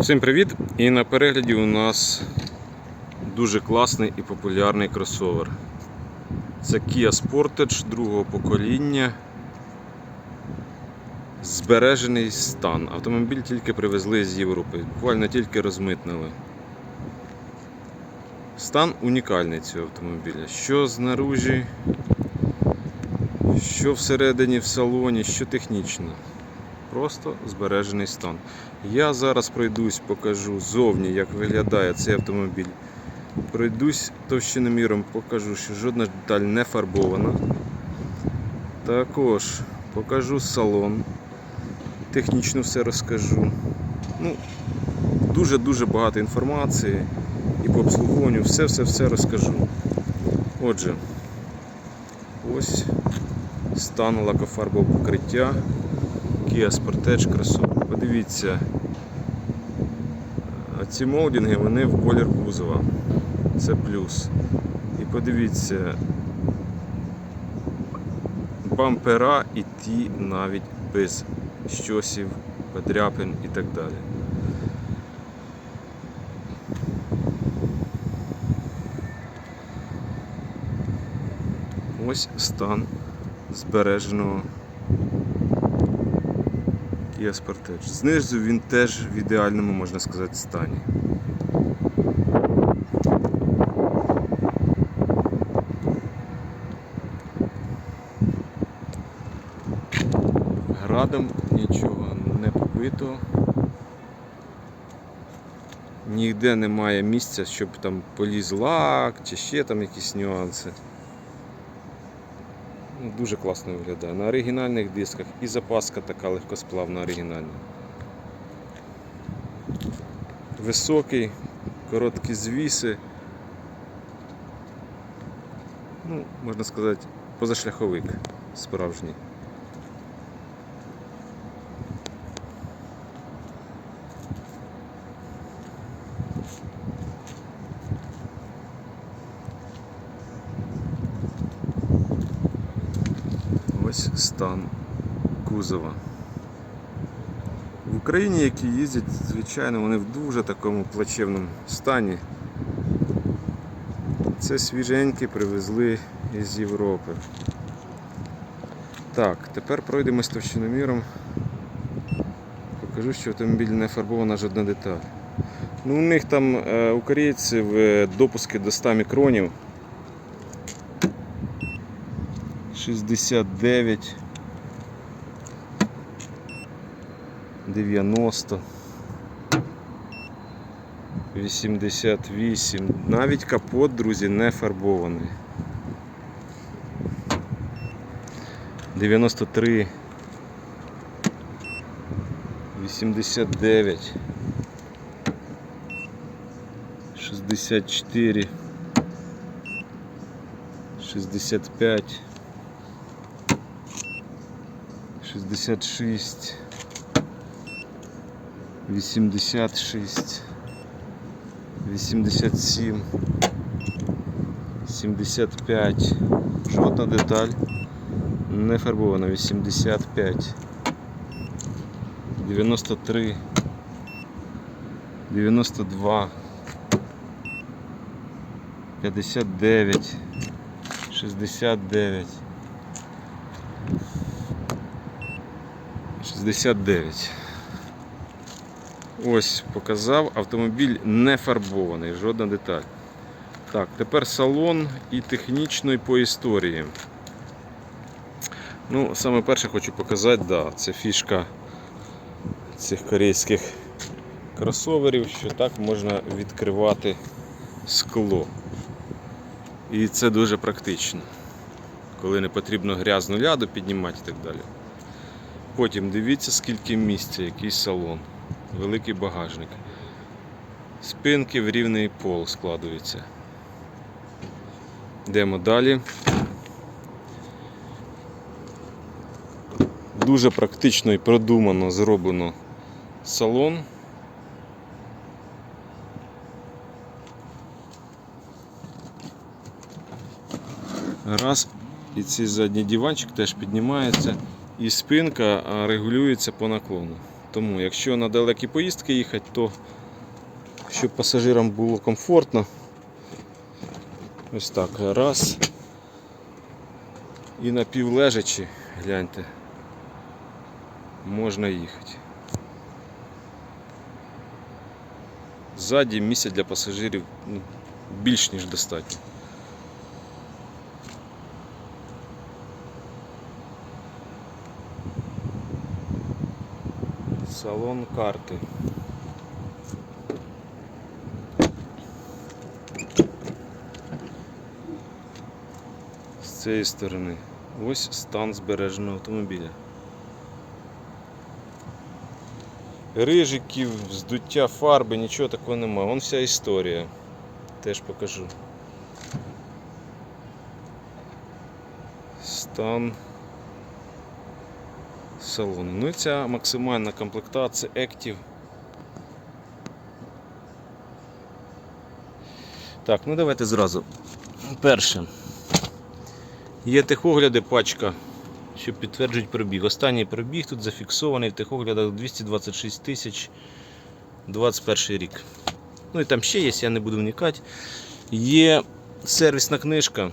Всім привіт! І на перегляді у нас дуже класний і популярний кросовер. Це Kia Sportage другого покоління. Збережений стан. Автомобіль тільки привезли з Європи, буквально тільки розмитнили. Стан унікальний цього автомобіля. Що знаружі, що всередині в салоні, що технічно. Просто збережений стан. Я зараз пройдусь, покажу зовні, як виглядає цей автомобіль. Пройдусь товщиноміром, покажу, що жодна деталь не фарбована. Також покажу салон. Технічно все розкажу. Ну, Дуже-дуже багато інформації і по обслуговуванню все-все-все розкажу. Отже, ось стан лакофарбового покриття. Kia Sportage кросовер. Подивіться, ці молдинги вони в колір кузова. Це плюс. І подивіться, бампера і ті навіть без щосів, подряпин і так далі. Ось стан збереженого Sportage. Знизу він теж в ідеальному, можна сказати, стані. Градом нічого не побито. Ніде немає місця, щоб там поліз лак чи ще там якісь нюанси. Дуже класно виглядає. На оригінальних дисках і запаска така легкосплавна оригінальна. Високий, короткі звіси. Ну, можна сказати, позашляховик справжній. Ось стан кузова. В Україні, які їздять, звичайно, вони в дуже такому плачевному стані. Це свіженькі привезли із Європи. Так, тепер пройдемось товщиноміром. Покажу, що автомобіль не фарбована жодна деталь. Ну, у них там е, у корейців е, допуски до 100 мікронів. 69 90 88 навіть капот, друзі, не фарбований. 93 89 64 65 66 86 87 75 жодна деталь не фарбована. 85 93 92 59 69 69. Ось показав, автомобіль не фарбований, жодна деталь. Так, тепер салон і технічно, і по історії. Ну, саме перше хочу показати, да, це фішка цих корейських кросоверів, що так можна відкривати скло. І це дуже практично, коли не потрібно грязну ляду піднімати і так далі. Потім дивіться, скільки місця, який салон, великий багажник. Спинки в рівний пол складуються. Йдемо далі. Дуже практично і продумано зроблено салон. Раз, і цей задній диванчик теж піднімається. і спинка регулюється по наклону. Тому, якщо на далекі поїздки їхати, то щоб пасажирам було комфортно. Ось так, раз. І напівлежачи, гляньте, можна їхати. Ззаді місця для пасажирів ну, більш ніж достатньо. Салон карти. З цієї сторони. Ось стан збереженого автомобіля. Рижиків, здуття фарби, нічого такого немає. Вон вся історія. Теж покажу. Стан салону. Ну і ця максимальна комплектація Active. Так, ну давайте зразу. Перше. Є техогляди пачка, що підтверджують пробіг. Останній пробіг тут зафіксований в техоглядах 226 тисяч 21 рік. Ну і там ще є, я не буду вникати. Є сервісна книжка.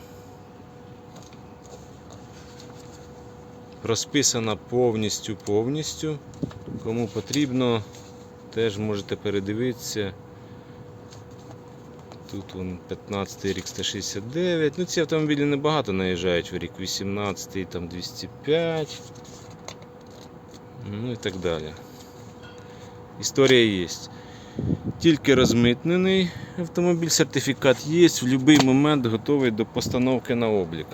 Розписана повністю повністю. Кому потрібно, теж можете передивитися. Тут вон 15 рік 169. Ну ці автомобілі небагато наїжджають в рік. 18 там 205. Ну і так далі. Історія є. Тільки розмитнений автомобіль, сертифікат є, в будь-який момент готовий до постановки на облік.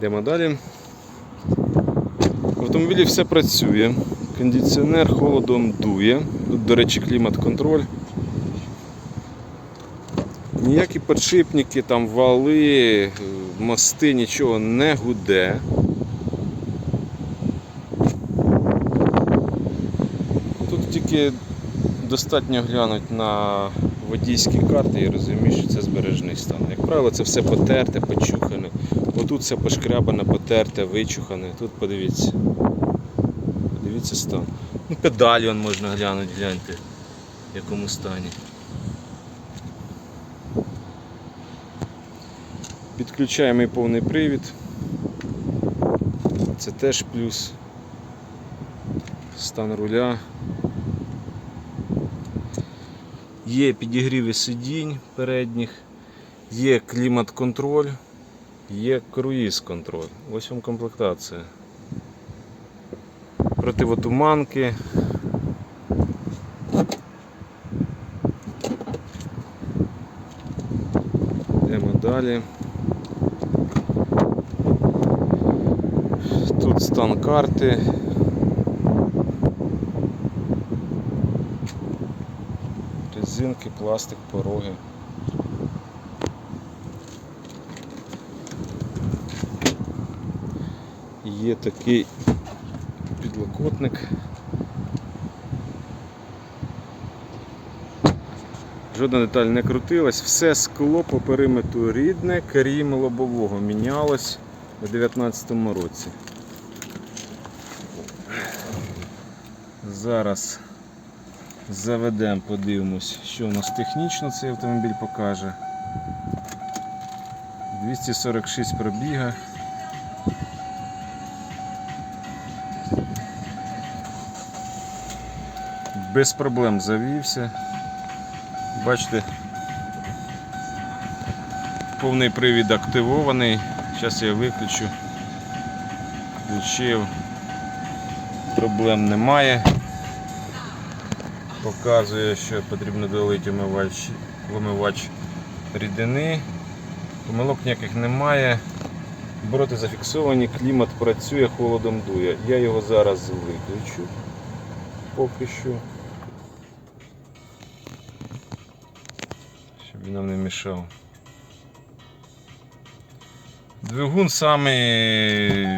Йдемо далі. В автомобілі все працює. Кондиціонер холодом дує. Тут, до речі, клімат-контроль. Ніякі подшипники, там вали, мости, нічого не гуде. Тут тільки достатньо глянути на водійські карти і розумієш, що це збережний стан. Як правило, це все потерте, почухане. Отут все пошкрябане, потерте, вичухане. Тут подивіться. Подивіться стан. Ну, педалі вон можна глянути, гляньте, в якому стані. Підключаємо і повний привід. Це теж плюс. Стан руля. Є підігріви сидінь передніх, є клімат-контроль, є круїз-контроль. Ось вам комплектація. Противотуманки. Йдемо далі. Тут стан карти. Резинки, пластик, пороги. Є такий підлокотник. Жодна деталь не крутилась, все скло по периметру рідне, крім лобового, мінялось у 2019 році. Зараз заведемо, подивимось, що у нас технічно цей автомобіль покаже. 246 пробіга. Без проблем завівся. Бачите, повний привід активований. Зараз я виключу. Включив. Проблем немає. Показує, що потрібно долити вимивач, вимивач рідини. Помилок ніяких немає. Броти зафіксовані, клімат працює, холодом дує. Я його зараз виключу. Поки що. Нам не мішав. Двигун самий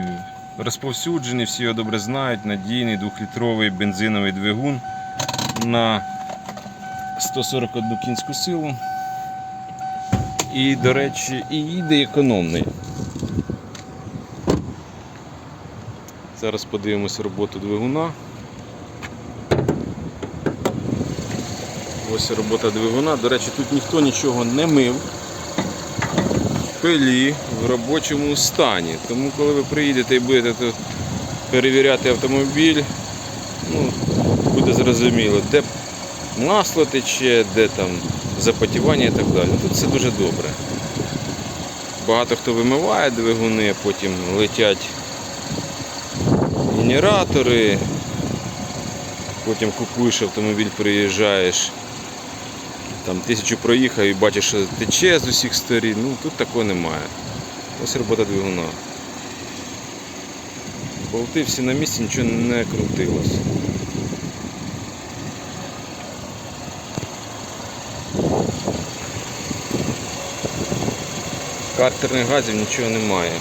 розповсюджений, всі його добре знають, надійний двохлітровий бензиновий двигун на 141 кінську силу. І, до речі, і їде економний. Зараз подивимося роботу двигуна. Ось робота двигуна. До речі, тут ніхто нічого не мив. Пилі в робочому стані. Тому коли ви приїдете і будете тут перевіряти автомобіль, ну, буде зрозуміло, де масло тече, де там запотівання і так далі. Тут все дуже добре. Багато хто вимиває двигуни, потім летять генератори, потім купуєш автомобіль, приїжджаєш, там тисячу проїхав і бачиш, що тече з усіх сторін. Ну тут такого немає. Ось робота двигуна. Болти всі на місці, нічого не крутилось. Картерних газів нічого немає.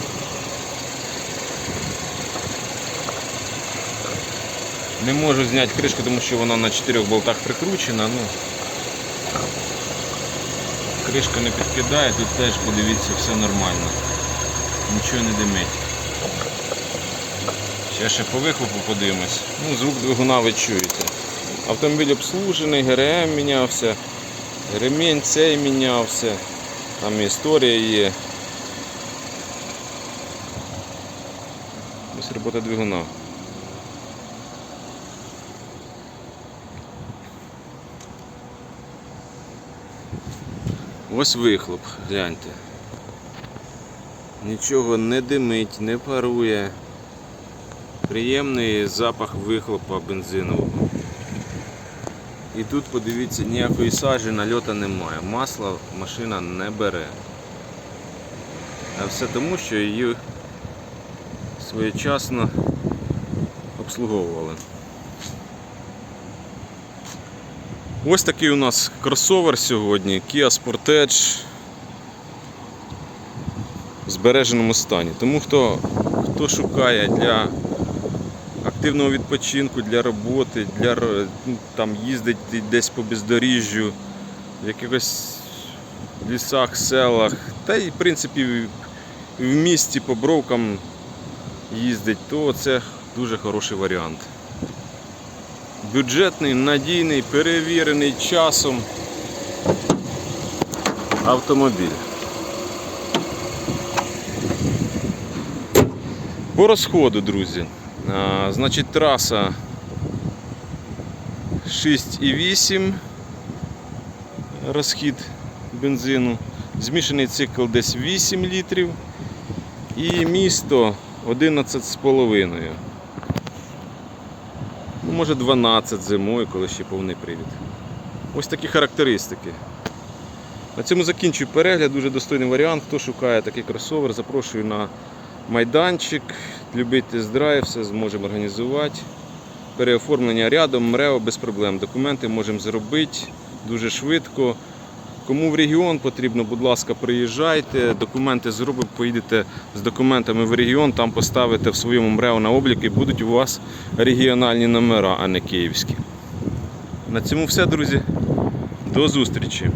Не можу зняти кришку, тому що вона на чотирьох болтах прикручена. Ну, кришка не підкидає, тут теж подивіться, все нормально. Нічого не димить. Ще ще по вихлопу подивимось. Ну, звук двигуна ви чуєте. Автомобіль обслужений, ГРМ мінявся, ремінь цей мінявся, там історія є. Ось робота двигуна. Ось вихлоп, гляньте. Нічого не димить, не парує. Приємний запах вихлопа бензинового. І тут подивіться, ніякої сажі, нальота немає. Масла машина не бере. А все тому, що її своєчасно обслуговували. Ось такий у нас кросовер сьогодні Kia Sportage в збереженому стані. Тому хто, хто шукає для активного відпочинку, для роботи, для ну, там їздить десь по бездоріжжю, в якихось лісах, селах, та й в принципі в- в місті по бровкам їздить, то це дуже хороший варіант. Бюджетний, надійний, перевірений часом автомобіль. По розходу, друзі. А, значить, траса 6,8 розхід бензину. Змішаний цикл десь 8 літрів. І місто 11,5. Ну, може 12 зимою, коли ще повний привід. Ось такі характеристики. На цьому закінчую перегляд, дуже достойний варіант. Хто шукає такий кросовер, запрошую на майданчик. Любить тест-драйв, все зможемо організувати. Переоформлення рядом, МРЕО без проблем. Документи можемо зробити дуже швидко. Кому в регіон потрібно, будь ласка, приїжджайте, документи зробимо, поїдете з документами в регіон, там поставите в своєму МРЕО на облік і будуть у вас регіональні номера, а не київські. На цьому все, друзі. До зустрічі!